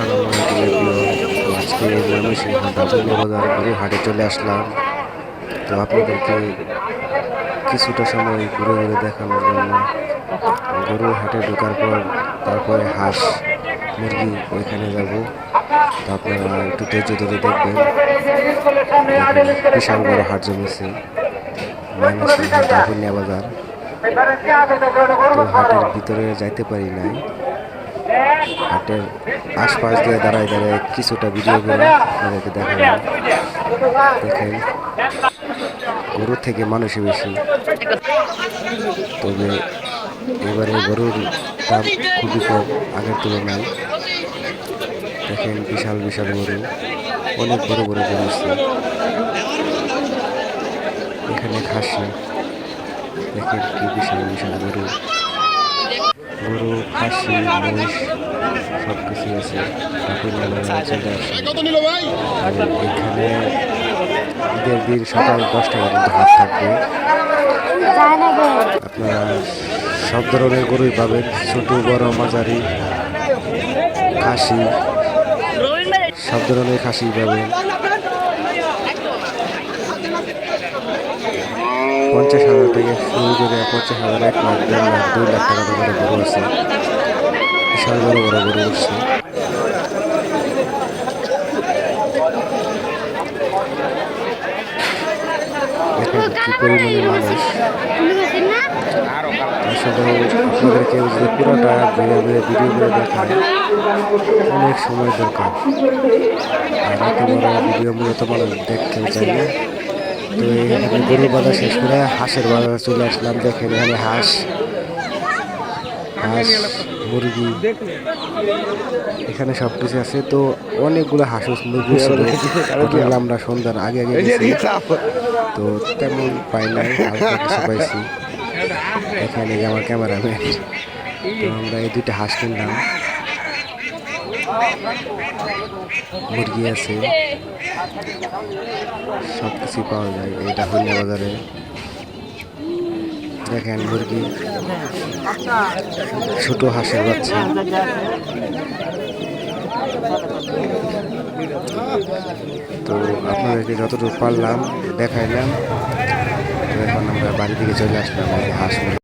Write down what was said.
আজকে ময়মনসিংহ বাজার গরু হাটে চলে আসলাম তো আপনাদেরকে কিছুটা সময় ঘুরে ঘুরে দেখানোর জন্য গরু হাটে ঢোকার পর তারপরে হাঁস মুরগি ওইখানে যাব তো আপনারা একটু ধৈর্য ধরে দেখবেন বিশাল বড় হাট জমেছে ময়মনসিংহ দাবুল্লা বাজার তো হাটের ভিতরে যাইতে পারি নাই। হাটের আশপাশ দিয়ে দাঁড়ায় দাঁড়ায় কিছুটা ভিডিও করে আপনাদেরকে দেখালাম দেখেন গরুর থেকে মানুষই বেশি। তবে এবারে গরুর দাম খুবই কম, আগের তুলনায়। দেখেন, বিশাল বিশাল গরু। অনেক বড় বড় গরু এখানে খাসি। দেখেন কি বিশাল বিশাল গরু। গরু, খাসি মহিষ সব কিছুই আছে ঠাকুর আর এখানে ঈদের দিন সকাল দশটা পর্যন্ত হাট থাকবে। আপনারা সব ধরনের গরুই পাবেন, ছোট, বড়, মাঝারি, খাসি, সব ধরনের খাসি পাবেন। পঞ্চাশ হাজার থেকে শুরু করে পঞ্চাশ হাজার, এক লাখ, দেড় লাখ, দুই লাখ টাকা করে গরু আছে বিশাল বড় বড় গরু উঠছে মানুষ? পুরোটা দেখায়, অনেক সময় দরকার। আর দেখতে চাই না। তো গরু বাজার শেষ করে হাঁসের বাজার চলে আসলাম। দেখেন এখানে হাঁস হাঁস, মুরগি, এখানে সব কিছু আছে। তো অনেকগুলো হাঁস মুরগি ছিল। হোটেলে আমরা সন্ধ্যার আগে আগে তো তেমন পাই নাই কিছু পাইছি। এখানে আমার ক্যামেরাম্যান। তো আমরা এই দুইটা হাঁস কিনলাম। মুরগি আছে। সব কিছুই পাওয়া যায় এটা হইনা বাজারে। দেখেন মুরগি। ছোট হাঁসের বাচ্চা। তো আপনাদেরকে যতটুকু পারলাম, দেখাইলাম। তো এখন আমরা বাড়ি থেকে চলে আসলাম এই হাঁস